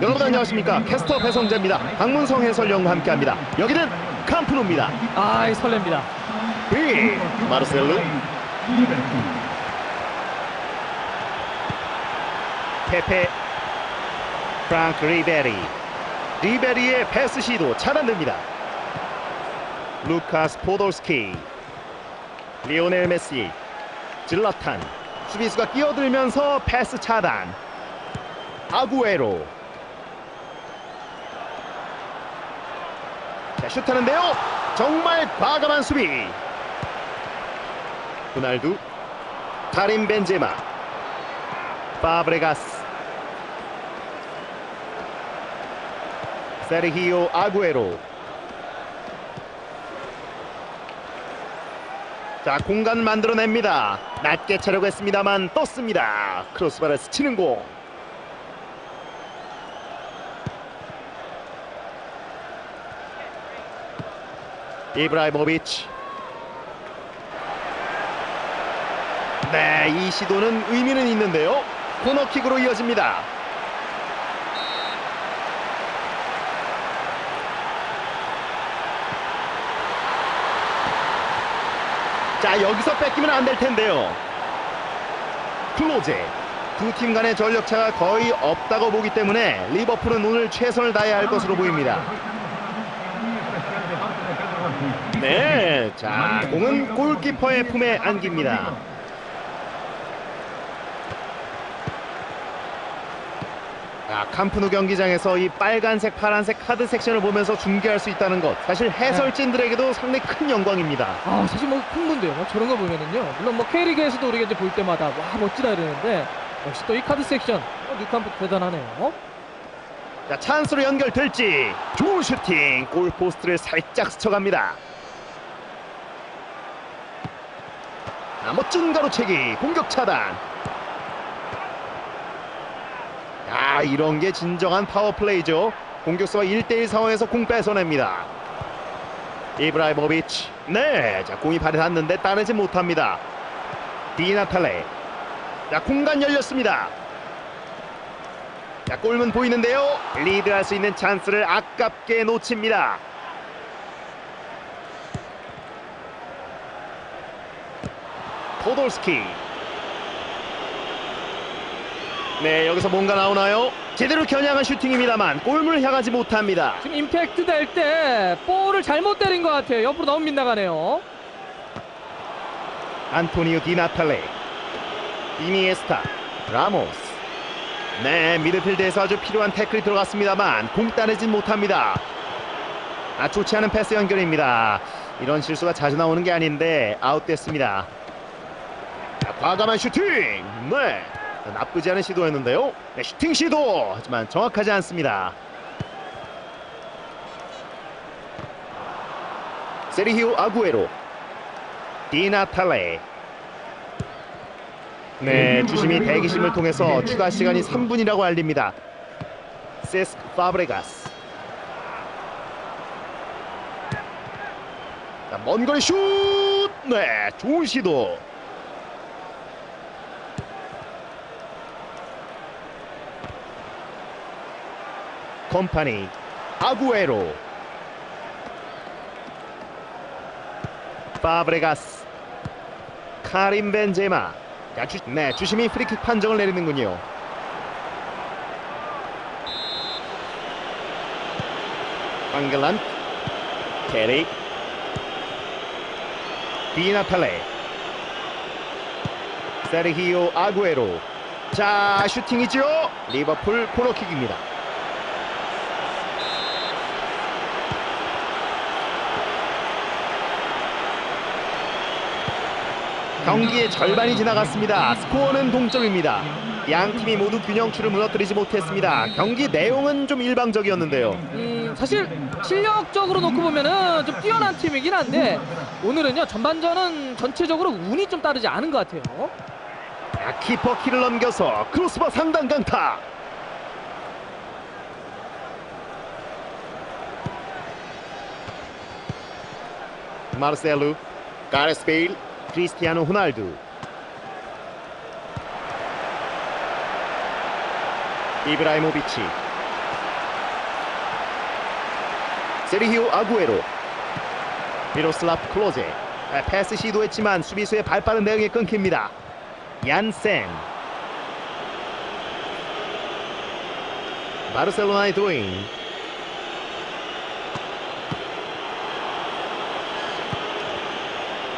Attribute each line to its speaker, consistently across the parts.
Speaker 1: 여러분 안녕하십니까? 캐스터 배성재입니다. 박문성 해설위원과 함께합니다. 여기는 캄프노입니다.
Speaker 2: 아, 설렙니다.
Speaker 1: 비 마르셀로. 페페 프랑크 리베리. 리베리의 패스 시도 차단됩니다. 루카스 포돌스키. 리오넬 메시. 질라탄. 수비수가 끼어들면서 패스 차단 아구에로. 자 슛하는데요. 정말 과감한 수비. 호날두 카림 벤제마 파브레가스. 세르히오 아구에로. 자 공간 만들어냅니다. 낮게 차려고 했습니다만 떴습니다. 크로스바를 스치는 공 이브라이모비치 네, 이 시도는 의미는 있는데요. 코너킥으로 이어집니다. 자, 여기서 뺏기면 안 될 텐데요. 클로제. 두 팀 간의 전력차가 거의 없다고 보기 때문에 리버풀은 오늘 최선을 다해야 할 것으로 보입니다. 네, 자, 공은 골키퍼의 품에 안깁니다. 자, 캄프누 경기장에서 이 빨간색, 파란색 카드 섹션을 보면서 중계할 수 있다는 것 사실 해설진들에게도 상당히 큰 영광입니다.
Speaker 2: 아, 사실 뭐 흥분돼요. 뭐 저런 거 보면은요. 물론 뭐 K리그에서도 우리가 이제 볼 때마다 와 멋지다 이러는데 역시 또 이 카드 섹션 어, 뉴캄프 대단하네요.
Speaker 1: 자, 찬스로 연결될지 좋은 슈팅, 골 포스트를 살짝 스쳐갑니다. 자, 멋진 가로채기, 공격 차단. 야, 이런 게 진정한 파워플레이죠. 공격수와 1대1 상황에서 공 뺏어냅니다. 이브라이모비치. 네, 자 공이 발에 닿는데 따내지 못합니다. 디나탈레. 자 공간 열렸습니다. 자 골문 보이는데요. 리드할 수 있는 찬스를 아깝게 놓칩니다. 포돌스키. 네 여기서 뭔가 나오나요? 제대로 겨냥한 슈팅입니다만 골문을 향하지 못합니다.
Speaker 2: 지금 임팩트 될 때 볼을 잘못 때린 것 같아요. 옆으로 너무 빗나가네요.
Speaker 1: 안토니오 디나탈레 이니에스타 라모스 네 미드필드에서 아주 필요한 태클이 들어갔습니다만 공 따내진 못합니다. 아 좋지 않은 패스 연결입니다. 이런 실수가 자주 나오는 게 아닌데 아웃됐습니다. 자, 과감한 슈팅! 네 나쁘지 않은 시도였는데요. 네, 슈팅 시도! 하지만 정확하지 않습니다. 세리히오 아구에로 디나탈레 네 주심이 대기심을 통해서 추가 시간이 3분이라고 알립니다. 세스크 파브레가스. 자, 먼 거리 슛! 네 좋은 시도. 컴파니 아구에로. 파브레가스. 카림 벤제마 야, 주, 네, 주심이 프리킥 판정을 내리는군요. 앙글란 캐리 디나탈레 세르히오 아구에로. 자 슈팅이죠 리버풀 코너킥입니다 경기의 절반이 지나갔습니다. 스코어는 동점입니다. 양 팀이 모두 균형추를 무너뜨리지 못했습니다. 경기 내용은 좀 일방적이었는데요.
Speaker 2: 음, 사실 실력적으로 놓고 보면은 좀 뛰어난 팀이긴 한데 오늘은요 전반전은 전체적으로 운이 좀 따르지 않은 것 같아요.
Speaker 1: 자, 키퍼 키를 넘겨서 크로스바 상단 강타. 마르셀루, 가레스베일, 크리스티아노 호날두. 이브라이모비치. 세리히오 아구에로. 미로슬라프 클로제. 아, 패스 시도했지만 수비수의 발빠른 대응에 끊깁니다. 얀센 바르셀로나의 드로잉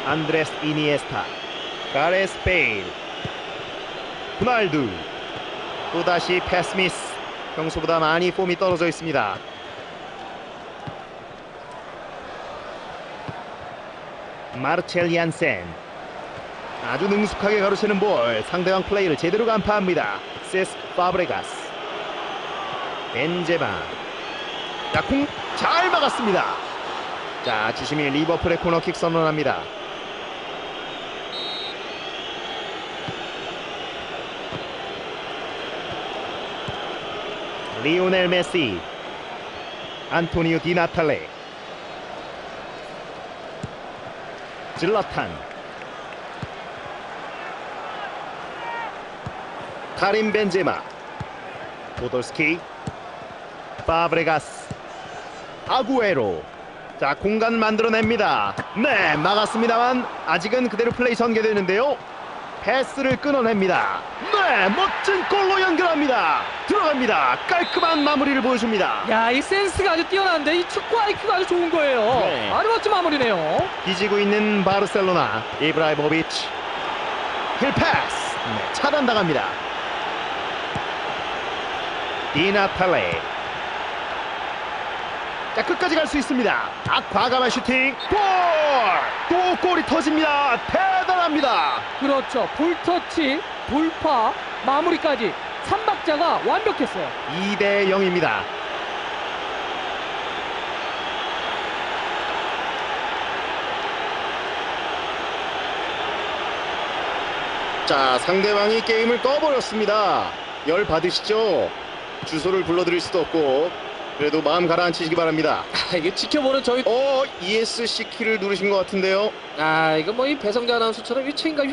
Speaker 1: 안드레스 이니에스타 가레스 베일 후날두 또다시 패스 미스. 평소보다 많이 폼이 떨어져 있습니다. 마르첼 얀센. 아주 능숙하게 가로채는 볼. 상대방 플레이를 제대로 간파합니다. 세스 파브레가스. 벤제마. 자공잘 막았습니다. 자 주심이 리버풀의 코너킥 선언합니다 리오넬 메시 안토니오 디나탈레 질라탄 카림 벤제마 보돌스키 파브레가스 아구에로. 자 공간 만들어냅니다. 네 막았습니다만 아직은 그대로 플레이 전개되는데요 패스를 끊어냅니다. 네 멋진 골로 연결합니다. 들어갑니다. 깔끔한 마무리를 보여줍니다.
Speaker 2: 야, 이 센스가 아주 뛰어난데 이 축구 IQ가 아주 좋은 거예요.
Speaker 1: 네.
Speaker 2: 아주 멋진 마무리네요.
Speaker 1: 뒤지고 있는 바르셀로나 이브라이모비치. 힐 패스. 네, 차단당합니다. 디나탈레 자 끝까지 갈 수 있습니다. 아 과감한 슈팅. 골 또 골이 터집니다. 대단합니다.
Speaker 2: 그렇죠. 볼터치, 돌파, 마무리까지 삼박자가 완벽했어요.
Speaker 1: 2대 0입니다. 자 상대방이 게임을 꺼버렸습니다. 열 받으시죠? 주소를 불러드릴 수도 없고 그래도 마음 가라앉히시기 바랍니다.
Speaker 2: 아, 이게 지켜보는 저희
Speaker 1: 어 ESC 키를 누르신 것 같은데요.
Speaker 2: 아, 이거 뭐 이 배성재 아나운서처럼 이 책임감이